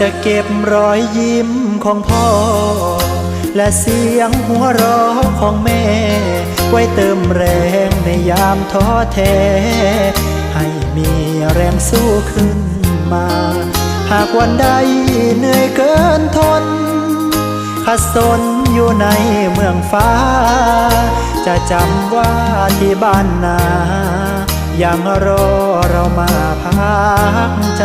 จะเก็บรอยยิ้มของพ่อ และเสียงหัวเราะของแม่ ไว้เติมแรงในยามท้อแท้ ให้มีแรงสู้ขึ้นมา หากวันใดเหนื่อยเกินทนขัดสนอยู่ในเมืองฟ้า จะจำว่าที่บ้านนา ยังรอเรามาพักใจ